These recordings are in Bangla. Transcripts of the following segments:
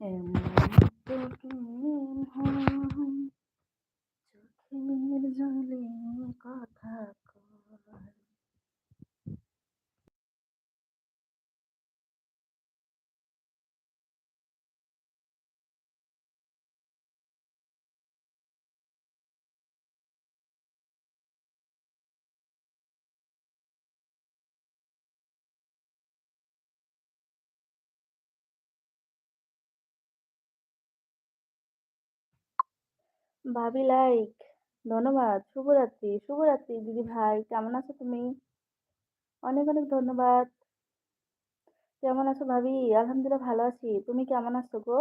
এমন ভাবি লাইক ধন্যবাদ, শুভরাত্রি শুভরাত্রি দিদি ভাই, কেমন আছো তুমি? অনেক অনেক ধন্যবাদ। কেমন আছো ভাবি? আলহামদুলিল্লাহ ভালো আছি। তুমি কেমন আছো গো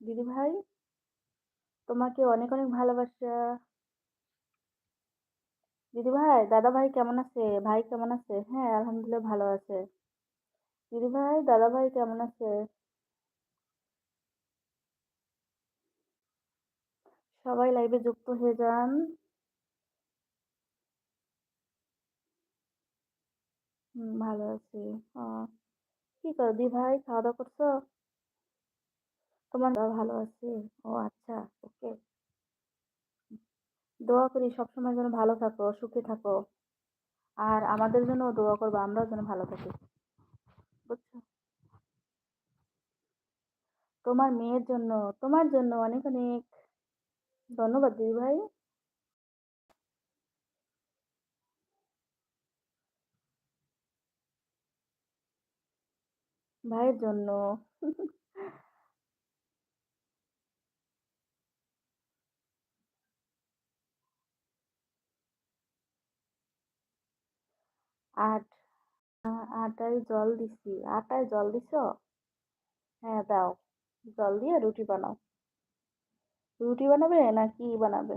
দিদি ভাই? তোমাকে অনেক অনেক ভালোবাসা। দিদি ভাই, দাদা ভাই কেমন আছে? ভাই কেমন আছে? হ্যাঁ আলহামদুলিল্লাহ ভালো আছে। দিদি ভাই, দাদা ভাই কেমন আছে? সবাই লাইভে যুক্ত হয়ে যান। ভালো আছি। কি করো দি ভাই খাওয়া দাওয়া করছ? তোমার ভালো আছে? ও আচ্ছা ওকে। দোয়া করি সবসময় যেন ভালো থাকো, সুখে থাকো। আর আমাদের জন্য দোয়া করব, আমরাও যেন ভালো থাকি। বুঝছ? তোমার মেয়ের জন্য, তোমার জন্য অনেক অনেক ধন্যবাদ দিদি ভাই ভাইয়ের জন্য আট আটায় জল দিছি আটায় জল দিছো হ্যাঁ দাও জল দিয়ে রুটি বানাও রুটি বানাবে না কি বানাবে?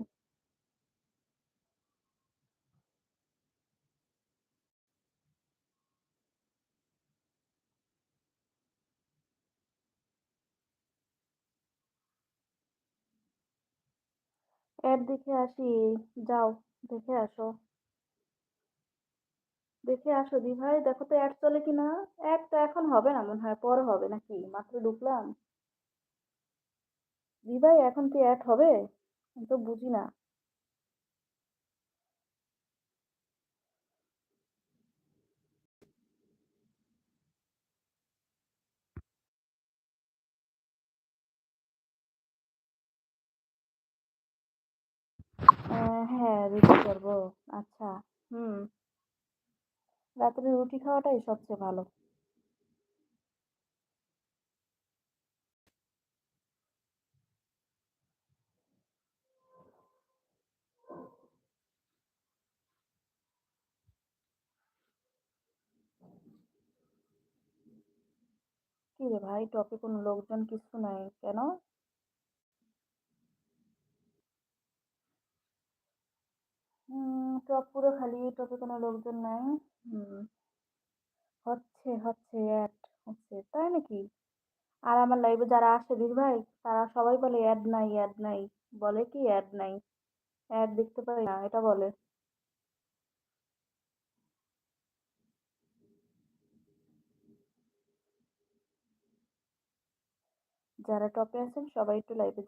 অ্যাড দেখে আসি, যাও, দেখে আসো। দেখে আসো দি ভাই দেখো তো অ্যাড চলে কিনা। অ্যাড তো এখন হবে না মনে হয়, পরে হবে নাকি? মাত্র ঢুকলাম। দি ভাই এখন কি অ্যাড হবে? আমি তো বুঝি না। হ্যাঁ রুটি করব। আচ্ছা হুম। রাত্রে রুটি খাওয়াটাই সবচেয়ে ভালো। কি রে ভাই? টপে কোনো লোকজন কিছু নাই, কেন? টপ পুরো খালি, টপে কোনো লোকজন নাই। হচ্ছে হচ্ছে, অ্যাড, হচ্ছে, তাই নাকি? আর আমার লাইভে যারা আসে দিদি ভাই, তারা সবাই বলে অ্যাড নাই অ্যাড নাই। বলে কি অ্যাড নাই? অ্যাড দেখতে পাই না, এটা বলে। যারা টপে আছেন সবাই একটু লাইভে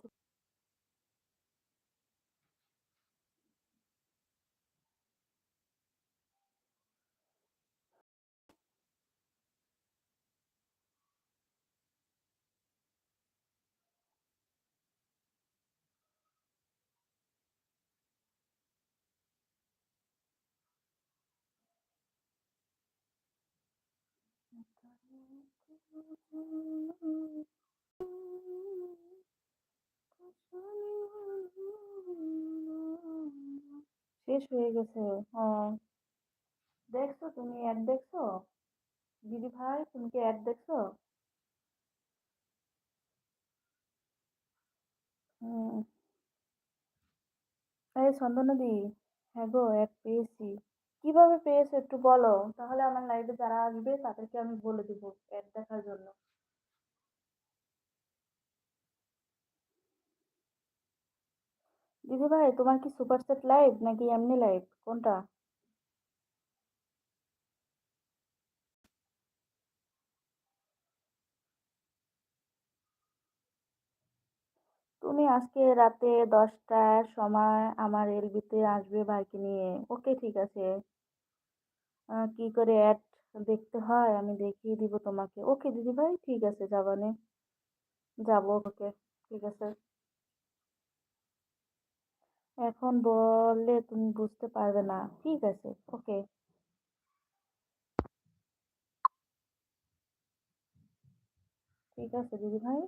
শেষ হয়ে গেছে। দেখছ তুমি অ্যাড দেখছ? দিদি ভাই, তুমি কি অ্যাড দেখছ? হুম। এই চন্দনাদি হ্যাঁ গো অ্যাড পেয়েছি। কীভাবে পেয়েছ একটু বলো? তাহলে আমার লাইভে যারা আসবে তাদেরকে আমি বলে দিব অ্যাড দেখার জন্য। দিদি ভাই, তোমার কি সুপারসেট লাইভ নাকি এমনি লাইভ কোনটা তুমি আজকে রাতে ১০টার সময় আমার এলবিতে আসবে ভাইকে নিয়ে। ওকে, ঠিক আছে। কি করে অ্যাড দেখতে হয় আমি দেখিয়ে দিব তোমাকে। ওকে দিদিভাই ঠিক আছে, যাবানে। যাব ওকে। ঠিক আছে। এখন বললে তুমি বুঝতে পারবে না। ঠিক আছে, ওকে। ঠিক আছে দিদিভাই।